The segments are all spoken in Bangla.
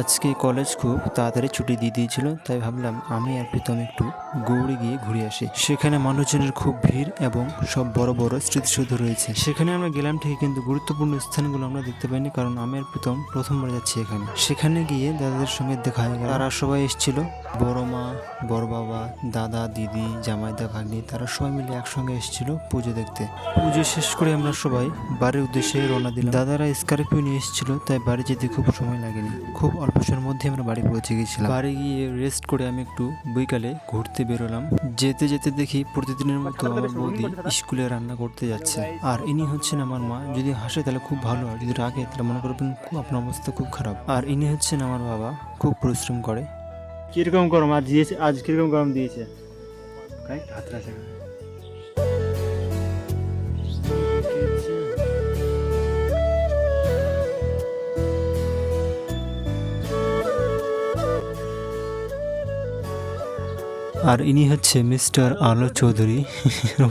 আজকে কলেজ খুব তাড়াতাড়ি ছুটি দিয়ে দিয়েছিল, তাই ভাবলাম আমি আর প্রীতম একটু গৌড়ে গিয়ে ঘুরে আসি। সেখানে মানুষজনের খুব ভিড় এবং সব বড় বড় স্মৃতিসৌধ রয়েছে। সেখানে আমরা গেলাম ঠিক কিন্তু গুরুত্বপূর্ণ স্থানগুলো আমরা দেখতে পাইনি, কারণ আমি আর প্রীতম প্রথমবার যাচ্ছি এখানে। সেখানে গিয়ে দাদাদের সঙ্গে দেখা হয়ে গেল। তারা সবাই এসেছিল বড় মা, বড় বাবা, দাদা, দিদি, জামাইদা, ভাগ্নি, তারা সবাই মিলে একসঙ্গে এসেছিল পুজো দেখতে। পুজো শেষ করে আমরা সবাই বাড়ির উদ্দেশ্যে রওনা দিলাম। দাদারা স্করপিও নিয়ে এসেছিল, তাই বাড়ি যেতে খুব সময় লাগেনি। খুব অল্প সময়ের মধ্যে আমরা বাড়ি পৌঁছে গেছিলাম বাড়ি গিয়ে রেস্ট করে আমি একটু বিকালে ঘুরতে বেরোলাম। যেতে যেতে দেখি প্রতিদিনের মতো আমার বৌদি স্কুলে রান্না করতে যাচ্ছে। আর ইনি হচ্ছেন আমার মা। যদি হাসে তাহলে খুব ভালো আর যদি রাগে তাহলে মনে করবেন খুব আপনার অবস্থা খুব খারাপ। আর ইনি হচ্ছেন আমার বাবা, খুব পরিশ্রম করে। কীরকম গরম? আজ দিয়েছে আজ কীরকম গরম দিয়েছে? হাতরা আর ইনি হচ্ছে মিস্টার আলো চৌধুরী।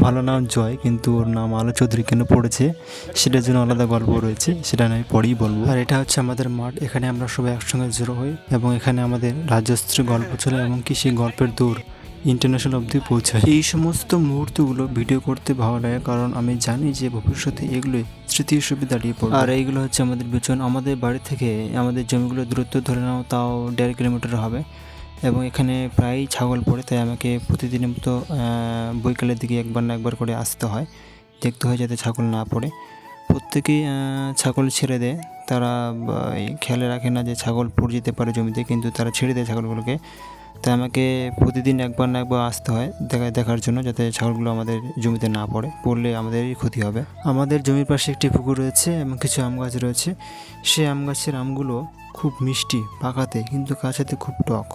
ভালো নাম জয়, কিন্তু ওর নাম আলো চৌধুরী কেন পড়েছে সেটার জন্য আলাদা গল্প রয়েছে, সেটা আমি পরেই বলব। আর এটা হচ্ছে আমাদের মাঠ, এখানে আমরা সবাই একসঙ্গে জড়ো হই এবং এখানে আমাদের রাজস্ত্রী গল্প চলে এবং কি সেই গল্পের দূর ইন্টারন্যাশনাল অবধি পৌঁছায়। এই সমস্ত মুহূর্তগুলো ভিডিও করতে ভালো লাগে, কারণ আমি জানি যে ভবিষ্যতে এগুলোই স্মৃতি হিসেবে দাঁড়িয়ে পড়বে। আর এইগুলো হচ্ছে আমাদের পেছন আমাদের বাড়ি থেকে আমাদের জমিগুলো দূরত্ব ধরে নাও, তাও দেড় কিলোমিটার হবে। এবং এখানে প্রায়ই ছাগল পড়ে, তাই আমাকে প্রতিদিনের মতো বৈকালের দিকে একবার না একবার করে আসতে হয়। দেখতে হয় যাতে ছাগল না পড়ে। প্রত্যেকেই ছাগল ছেড়ে দেয়। তারা খেয়ালে রাখে না যে ছাগল পড়ে যেতে পারে জমিতে, কিন্তু তারা ছেড়ে দেয় ছাগলগুলোকে। তাই আমাকে প্রতিদিন একবার না একবার আসতে হয় দেখা, দেখার জন্য যাতে ছাগলগুলো আমাদের জমিতে না পড়ে। পড়লে আমাদেরই ক্ষতি হবে। আমাদের জমির পাশে একটি পুকুর রয়েছে এবং কিছু আম গাছ রয়েছে। সেই আম গাছের আমগুলো খুব মিষ্টি, পাকাতে, কিন্তু কাছেতে খুব টক।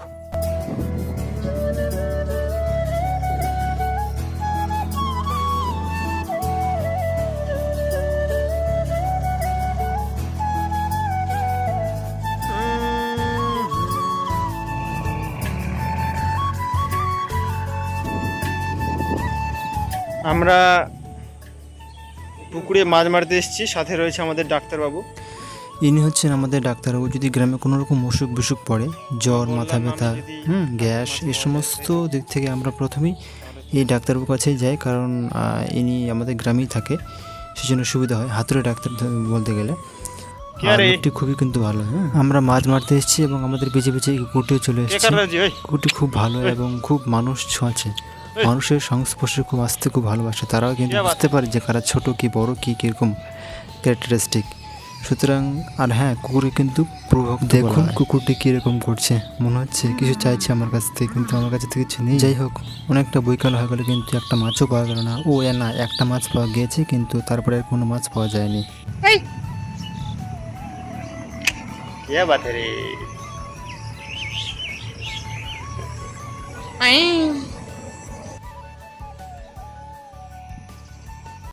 আমরা পুকুরে মাছ মারতে এসেছি সাথে রয়েছে আমাদের ডাক্তারবাবু। ইনি হচ্ছেন আমাদের ডাক্তারবাবু। যদি গ্রামে কোনো রকম অসুখ বিসুখ পড়ে জ্বর মাথা ব্যথা হুম গ্যাস এই সমস্ত দিক থেকে আমরা প্রথমেই এই ডাক্তারবাবুর কাছেই যাই কারণ ইনি আমাদের গ্রামেই থাকে সেজন্য সুবিধা হয়। হাতুড়ে ডাক্তার বলতে গেলে। লোকটি খুবই কিন্তু ভালো হ্যাঁ। আমরা মাছ মারতে এসেছি এবং আমাদের পিছিয়ে পিছিয়ে কুটিও চলে এসেছি। কুটি খুব ভালো এবং খুব মানুষ ছোঁয়াছে মানুষের সংস্পর্শে খুব আসতে খুব ভালোবাসে। তারাও কিন্তু বুঝতে পারে যে কারা ছোট কি বড় কি কীরকম ক্যারেক্টারিস্টিক সুতরাং আর হ্যাঁ কুকুরে কিন্তু প্রভাব দেখুন কুকুরটি কীরকম করছে। মনে হচ্ছে কিছু চাইছে আমার কাছ থেকে কিন্তু আমার কাছে থেকে কিছু নেই। যাই হোক অনেকটা বৈকাল হয়ে গেল কিন্তু একটা মাছও পাওয়া গেল না। ও এ না একটা মাছ পাওয়া গিয়েছে কিন্তু তারপরে আর কোনো মাছ পাওয়া যায়নি। রে.